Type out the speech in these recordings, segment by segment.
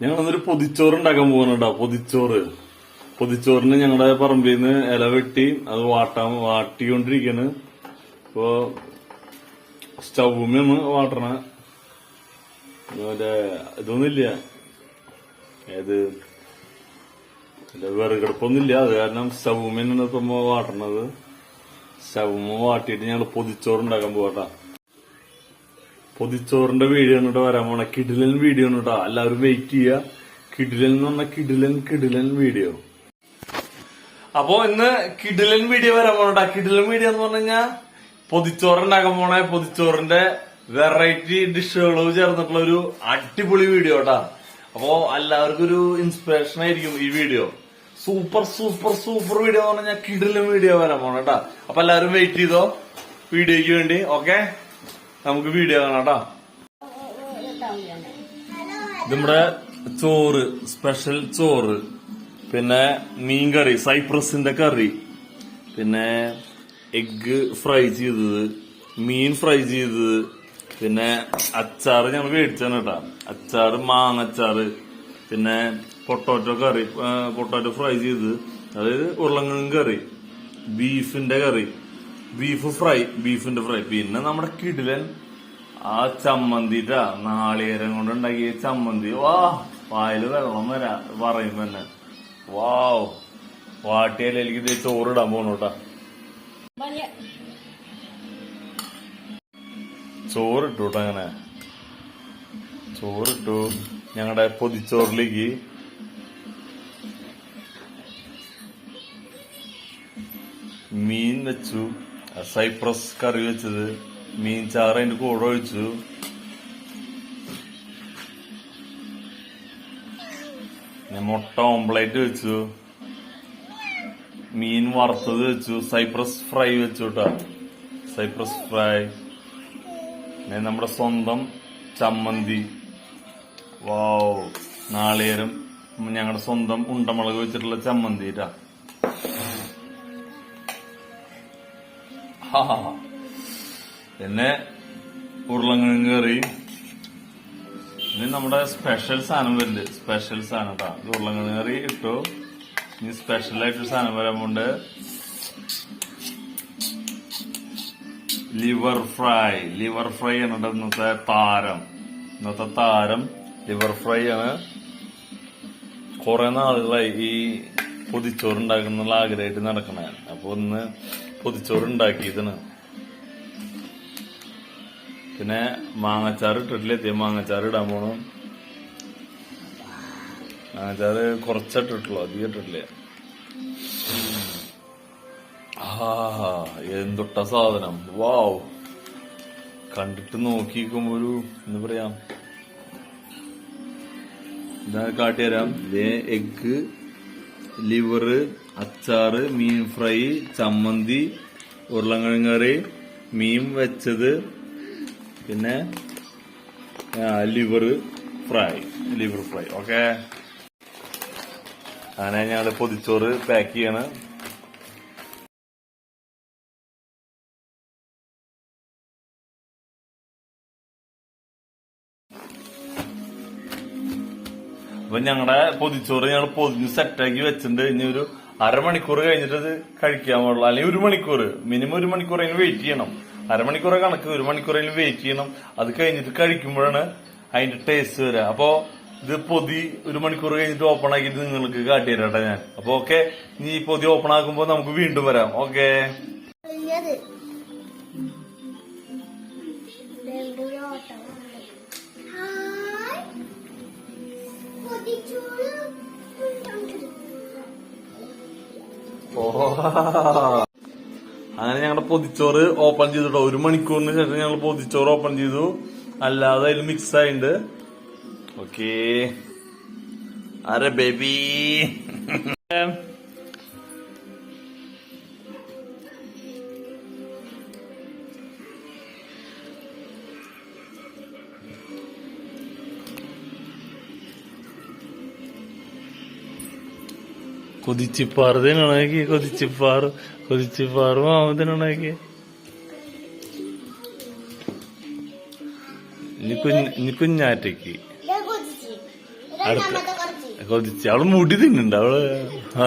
ഞങ്ങൾ അന്നൊരു പൊതിച്ചോറ് ഉണ്ടാക്കാൻ പോകുന്നുണ്ടോ പൊതിച്ചോറ്. പൊതിച്ചോറിന് ഞങ്ങളുടെ പറമ്പിൽ നിന്ന് ഇല വെട്ടി അത് വാട്ടാൻ വാട്ടിക്കൊണ്ടിരിക്കാണ്. ഇപ്പോ സ്റ്റൗമ്മയാണ് വാട്ടണ. മറ്റേ ഇതൊന്നുമില്ല. ഏത്? വിറകടുപ്പൊന്നുമില്ല. അത് കാരണം സ്റ്റൗമ്മയാണ് വാട്ടണത്. സ്റ്റൗമ്മ വാട്ടിയിട്ട് ഞങ്ങൾ പൊതിച്ചോറ് ഉണ്ടാക്കാൻ പോകട്ടാ പൊതിച്ചോറിന്റെ വീഡിയോ ആണ് കേട്ടോ വരാൻ പോണ. കിഡിലൻ വീഡിയോ ആണ് കേട്ടോ എല്ലാവരും വെയിറ്റ് ചെയ്യുക കിഡിലൻ എന്ന് പറഞ്ഞ കിഡിലൻ കിഡിലൻ വീഡിയോ അപ്പോ ഇന്ന് കിഡിലൻ വീഡിയോ വരാൻ പോണട്ടാ. കിഡിലൻ വീഡിയോ എന്ന് പറഞ്ഞു കഴിഞ്ഞാൽ പൊതിച്ചോറ് ഉണ്ടാക്കാൻ പോണ. പൊതിച്ചോറിന്റെ വെറൈറ്റി ഡിഷുകളും ചേർന്നിട്ടുള്ള ഒരു അടിപൊളി വീഡിയോ കേട്ടാ അപ്പോ എല്ലാവർക്കും ഒരു ഇൻസ്പിറേഷൻ ആയിരിക്കും ഈ video super super super video എന്ന് പറഞ്ഞാൽ കിഡിലൻ വീഡിയോ വരാൻ പോണട്ടാ. അപ്പൊ എല്ലാവരും വെയിറ്റ് ചെയ്തോ. വീഡിയോയ്ക്ക് വേണ്ടി. ഓക്കെ നമുക്ക് വീഡിയോ കാണാം കേട്ടോ ഇത് നമ്മുടെ ചോറ് സ്പെഷ്യൽ ചോറ്. പിന്നെ മീൻ കറി സൈപ്രസിന്റെ കറി. പിന്നെ എഗ് ഫ്രൈ ചെയ്തത് മീൻ ഫ്രൈ ചെയ്തത്. പിന്നെ അച്ചാറ് ഞങ്ങൾ മേടിച്ചാണ് കേട്ടാ. അച്ചാറ് മാങ്ങച്ചാറ്. പിന്നെ പൊട്ടോറ്റോ കറി പൊട്ടോറ്റോ ഫ്രൈ ചെയ്തത്. അതായത് ഉരുളങ്കിഴങ്ങ് കറി ബീഫിന്റെ കറി. ബീഫ് ഫ്രൈ ബീഫിന്റെ ഫ്രൈ. പിന്നെ നമ്മുടെ കിടിലൻ ആ ചമ്മന്തിട്ടാ നാളികേരം കൊണ്ട് ഉണ്ടാക്കിയ ചമ്മന്തി. വാ പായൽ വെള്ളം വരാ പറയുമ്പോ തന്നെ. വാവ്. വാട്ടിയാലേക്ക് ഇത് ചോറിടാൻ പോണോട്ടാ. ചോറിട്ടു കേട്ടോ അങ്ങനെ. ചോറിട്ടു. ഞങ്ങളുടെ പൊതിച്ചോറിലേക്ക്. മീൻ വെച്ചു. സൈപ്രസ് കറി വെച്ചത് മീൻ ചാറ് അതിന്റെ കൂടെ ഒഴിച്ചു. മുട്ട ഓംപ്ലേറ്റ് വെച്ചു. മീൻ വറുത്തത് വെച്ചു. സൈപ്രസ് ഫ്രൈ വെച്ചു കേട്ടോ സൈപ്രസ് ഫ്രൈ നമ്മുടെ സ്വന്തം ചമ്മന്തി. വാവ്. നാളികേരം. ഞങ്ങളുടെ സ്വന്തം ഉണ്ടമുളക് വെച്ചിട്ടുള്ള ചമ്മന്തി പിന്നെ ഉരുളങ്കിഴങ്ങ് കറി. ഇനി നമ്മുടെ സ്പെഷ്യൽ സാധനം വരുന്നുണ്ട്. സ്പെഷ്യൽ സാധനം കേട്ടോ ഉരുളങ്കിഴങ്ങ് കറി ഇട്ടു. ഇനി സ്പെഷ്യൽ ആയിട്ട് സാധനം വരാൻ പോണ്ട് ലിവർ ഫ്രൈ ലിവർ ഫ്രൈ ആണ് ഇന്നത്തെ താരം. ഇന്നത്തെ താരം ലിവർ ഫ്രൈ ആണ്. കുറെ നാളുകളായി ഈ പൊതിച്ചോറ് ഉണ്ടാക്കുന്ന ആഗ്രഹമായിട്ട് നടക്കണേ. അപ്പൊ ഒന്ന് പൊതിച്ചോറ് ഉണ്ടാക്കിയതാണ് പിന്നെ മാങ്ങച്ചാറ് ഇട്ടിട്ടില്ല മാങ്ങച്ചാറ് ഇടാൻ പോണം. മാങ്ങച്ചാറ് കുറച്ചിട്ടിട്ടുള്ളൂ അധികം ഇട്ടിട്ടില്ല. എന്തൊട്ട സാധനം. വാവ്. കണ്ടിട്ട് നോക്കിക്കുമ്പോ ഒരു എന്താ പറയാ? ഇതാ കാട്ടിത്തരാം. ഇതേ എഗ് ലിവറ് അച്ചാറ് മീൻ ഫ്രൈ ചമ്മന്തി ഉരുളക്കിഴങ്ങ് കറി മീൻ വെച്ചത് പിന്നെ liver fry liver fry okay. അങ്ങനെ ഞങ്ങൾ പൊതിച്ചോറ് പാക്ക് ചെയ്യാണ്. അപ്പൊ ഞങ്ങളുടെ പൊതിച്ചോറ് ഞങ്ങൾ പൊതിഞ്ഞ് സെറ്റാക്കി വെച്ചിട്ടുണ്ട്. ഇനി ഒരു അരമണിക്കൂർ കഴിഞ്ഞിട്ട് അത് കഴിക്കാൻ പാടുള്ളൂ. അല്ലെങ്കിൽ ഒരു മണിക്കൂർ. മിനിമം ഒരു മണിക്കൂർ അതിന് വെയിറ്റ് ചെയ്യണം. അരമണിക്കൂർ കണക്ക് ഒരു മണിക്കൂർ അതിന് വെയിറ്റ് ചെയ്യണം. അത് കഴിഞ്ഞിട്ട് കഴിക്കുമ്പോഴാണ് അതിന്റെ ടേസ്റ്റ് വരിക അപ്പോ ഇത് പൊതി ഒരു മണിക്കൂർ കഴിഞ്ഞിട്ട് ഓപ്പൺ ആക്കിയിട്ട് നിങ്ങൾക്ക് കാട്ടിത്തരാട്ടെ ഞാൻ. അപ്പൊ ഓക്കെ ഇനി പൊതി ഓപ്പൺ ആക്കുമ്പോ നമുക്ക് വീണ്ടും വരാം. ഓക്കെ അങ്ങനെ ഞങ്ങളുടെ പൊതിച്ചോറ് ഓപ്പൺ ചെയ്തിട്ടോ. ഒരു മണിക്കൂറിന് ശേഷം ഞങ്ങൾ പൊതിച്ചോറ് ഓപ്പൺ ചെയ്തു. അല്ലാതെ അതിൽ മിക്സ് ആയിണ്ട്. ഓക്കേ അരെ ബേബി കൊതിച്ചിപ്പാറതിനാണെങ്കിൽ കൊതിച്ചിപ്പാറ് കൊതിച്ചിപ്പാറ് മാമതിനാണെങ്കിൽ ഇനി കുഞ്ഞ് ഇനി കുഞ്ഞാറ്റയ്ക്ക്. അടുത്ത. കൊതിച്ച്. അവൾ മുടി തിന്നുണ്ട് അവൾ ആ.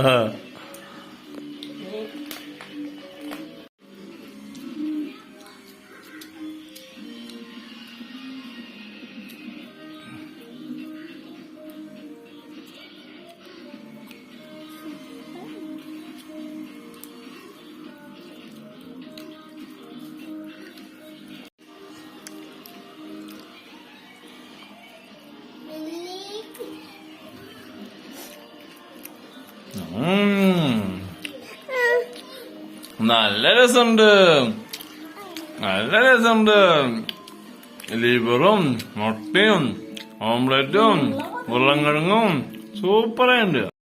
നല്ല രസമുണ്ട്. നല്ല രസമുണ്ട്. ലിവറും മുട്ടയും ഓംലെറ്റും ഉരുളൻകിഴങ്ങും സൂപ്പറായുണ്ട്